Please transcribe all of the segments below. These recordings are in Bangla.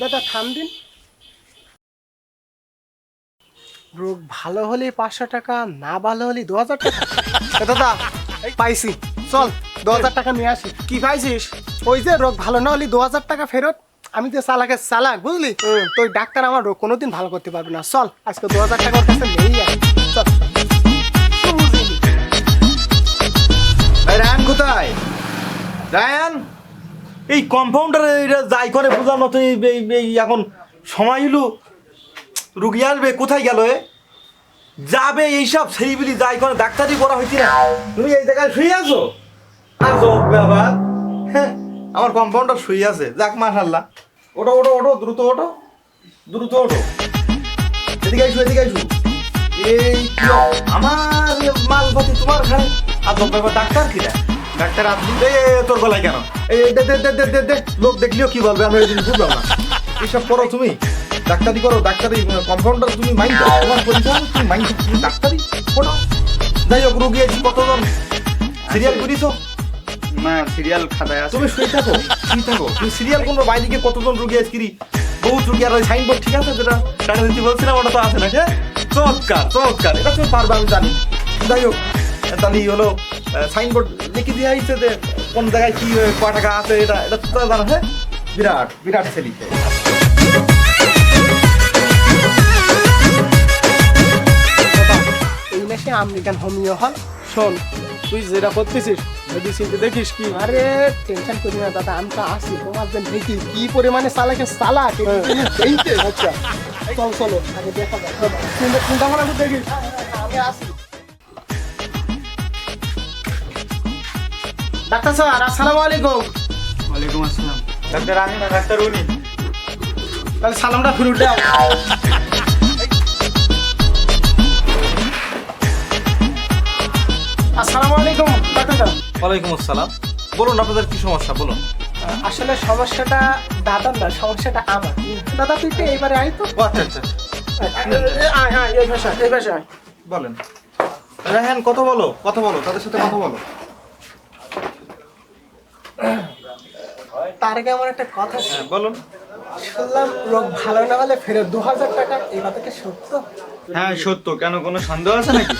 দাদা থাম দিন। রোগ ভালো হলে পাঁচশো টাকা না ভালো হলে দু হাজার টাকা। দাদা পাইছি। চল দু হাজার টাকা নিয়ে আসি। কি পাইছিস? ওই যে রোগ ভালো না হলে দু হাজার টাকা ফেরত। আমি তো চালাকের চালাক বুঝলি? তো ওই ডাক্তার আমার রোগ কোনোদিন ভালো করতে পারবে না। চল আজকে দু হাজার টাকার কাছে নেই আর চল। তো রায়ান কোথায়? রায়ান এই কম্পাউন্ডারে এটা যাই করে বোঝার মতো এই এই- এখন সময় হলো রুগী আসবে কোথায় গেল এ? যাবে এইসব সেই বলি যাই করে ডাক্তারি করা হয়েছে না। তুমি এই জায়গায় শুয়ে আছো? যোগ ব্যাপার হ্যাঁ, আমার কম্পাউন্ডার শুয়ে আছে। যাক মাশাল্লাহ ওটো ওটো ওটো দ্রুত ওটো দ্রুত ওটো এদিকে আইসু এদিকে আইসু। এই আমার মালপতি তোমার ঘরে? আর ব্যাপার ডাক্তার কিরা? ডাক্তার আপনি এ, তোর গলায় কেন? এই, দে দে দে দে দে লোক দেখলেও কি বলবে? আমরা এই জিনিস বুঝলাম না এইসব করো তুমি। ডাক্তারি করো, ডাক্তারি কম্পাউন্ডার তুমি মাইন্ড তোমার পরিচয় তুমি মাইন্ড ডাক্তারি করো। যাই হোক, রুগী আছি কতজন? সিরিয়াল করিছো? না সিরিয়াল খাতায় আছে। তুমি শুয়ে থাকো শুয়ে থাকো। তুমি সিরিয়াল কোনো বাইরে গিয়ে কতজন রুগী আছি কিরি? বহুত রুগী আর সাইনবোর্ড ঠিক আছে যেটা টাকা দিতে বলছিলাম ওটা তো আছে না হ্যাঁ চমৎকার চমৎকার। এটা তুমি পারবে আমি জানি। যাই হোক তাহলে হলো সাইনবোর্ড লিখে দিয়ে আইছে যে কোন জায়গায় কি ক টাকা আছে এটা এটা তো জানো হ্যাঁ? বিরাট বিরাট মাসে আমেরিকান হোমিও হল। শোন তুই যেটা করতেছিস মেডিসিন দেখিস কি? আরে টেনশন করি না দাদা আমি তো আসি তোমার জন্য দেখি কি পরিমাণে চালাকে চালাক এইতে আচ্ছা। চল চলো আগে দেখা যাক চিন্তা চিন্তা ভাবনা দেখিস আমি আসি। ডাক্তার স্যার আসসালামু আলাইকুম। ওয়ালাইকুম আসসালাম। ডাক্তার আমি না ডাক্তার উনি। তাহলে সালামটা ফিরুট দাও। আসসালামু আলাইকুম ডাক্তার স্যার। ওয়ালাইকুম আসসালাম। বলুন আপনাদের কি সমস্যা? বলুন। আসলে সমস্যাটা দাদার না সমস্যাটা আমার। দাদা তুই তো এবারে আয় তো। আচ্ছা আচ্ছা আয় আয় এই ভাষা এই ভাষা বলেন। রেহান কথা বলো কথা বলো তাদের সাথে কথা বলো। তার আগে আমার একটা কথা। হ্যাঁ বলুন। শুনলাম রোগ ভালো না হলে ফেরত দু হাজার টাকা এই কথা কি সত্য? হ্যাঁ সত্য। কেন কোনো সন্দেহ আছে নাকি?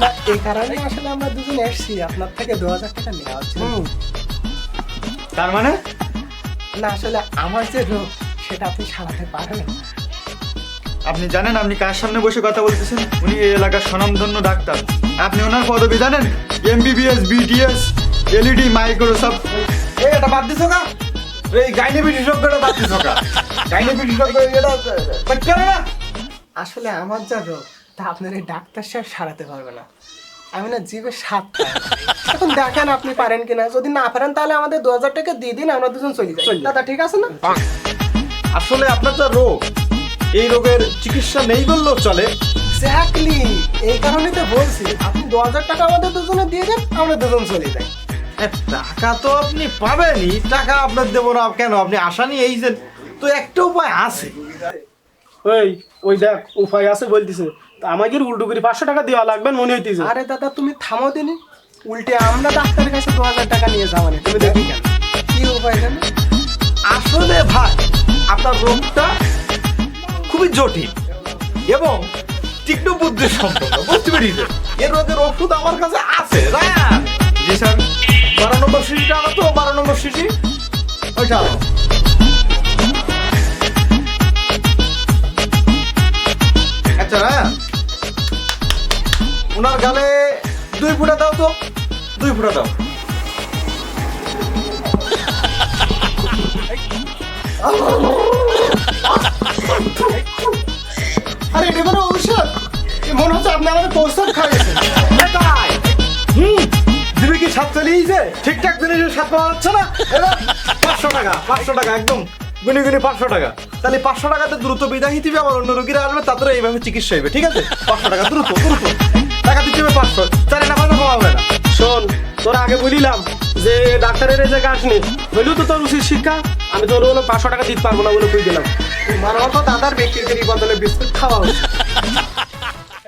না এই কারণে আসলে আমরা দুজন এসছি। আপনার থেকে দু হাজার টাকা নেওয়া হচ্ছে। তার মানে? না আসলে আমার যে রোগ সেটা আপনি সারাতে পারবেন আপনি জানেন আপনি কার সামনে বসে কথা বলতেছেন? উনি এই এলাকার স্বনামধন্য ডাক্তার। আপনি ওনার পদবি জানেন? এমবিবিএস বিটিএস এলইডি মাইক্রোসফট এই এটা বাদ দিছো কা এই গাইনি বিশেষজ্ঞটা বাদ দিছো কা গাইনি বিশেষজ্ঞ এটা না। আসলে আমার যা রোগ তা আপনার এই ডাক্তার সাহেব সারাতে পারবে না। আমি না জীবে সাত এখন দেখেন আপনি পারেন কিনা। যদি না পারেন তাহলে আমাদের দু হাজার টাকা দিয়ে দিন আমরা দুজন চলে যাই। দাদা ঠিক আছে না? আসলে আপনার যা রোগ। এই রোগের চিকিৎসা নেই বললেও চলে। এক্স্যাক্টলি এই কারণে তো বলছি আপনি দু হাজার টাকা আমাদের দুজনে দিয়ে দেন আমরা দুজন চলে যাই। টাকা তো আপনি পাবেনই। টাকা আপনার দেবো না কেন? আপনি আশা নিয়ে এই যে তো একটা উপায় আছে। ওই ওই দেখ উপায় আছে বলতেছে। আমাকে উল্টো করে পাঁচশো টাকা দেওয়া লাগবে মনে হইতেছে। আরে দাদা তুমি থামো দিনি। উল্টে আমরা ডাক্তারের কাছে দু হাজার টাকা নিয়ে যাব না। তুমি দেখি কেন? কি উপায় জানো আসলে ভাই আপনার রোগটা খুবই জটিল এবং তীক্ষ্ণ বুদ্ধির সম্পন্ন বুঝতে পেরেছেন? এর রোগের ওষুধ আমার কাছে আছে রায়ান জি স্যার। বারো নম্বর সিটিটা আনো তো বারো নম্বর সিটি ওইটা ওনার গালে দুই ফুটা দাও তো দুই ফুটা দাও। আরে এটা কোনো ঔষধ? মনে হচ্ছে আপনি আমাদের প্রস্তাব খাইয়েছেন। হুম দিবি কি সাত চালিয়েছে ঠিকঠাক জিনিসের সাত পাওয়া যাচ্ছে না পাঁচশো টাকা পাঁচশো টাকা একদম গুনি গুনি পাঁচশো টাকা। তাহলে পাঁচশো টাকাতে দ্রুত বিদায় দিবে আমার অন্য রোগীরা আসবে তাদের এইভাবে চিকিৎসা হবে ঠিক আছে? পাঁচশো টাকা দ্রুত দ্রুত। টাকা দিতে হবে পাঁচশো তাহলে না পাঁচশো কমাবে না। শোন তোরা আগে বলিলাম যে ডাক্তারের যে কাজ নেই হইলেও তো তোর উচিত শিক্ষা। আমি তোর হলো পাঁচশো টাকা দিতে পারব না বলে কই দিলাম মতো দাদার ব্যক্তিগত বদলে বিস্কুট খাওয়া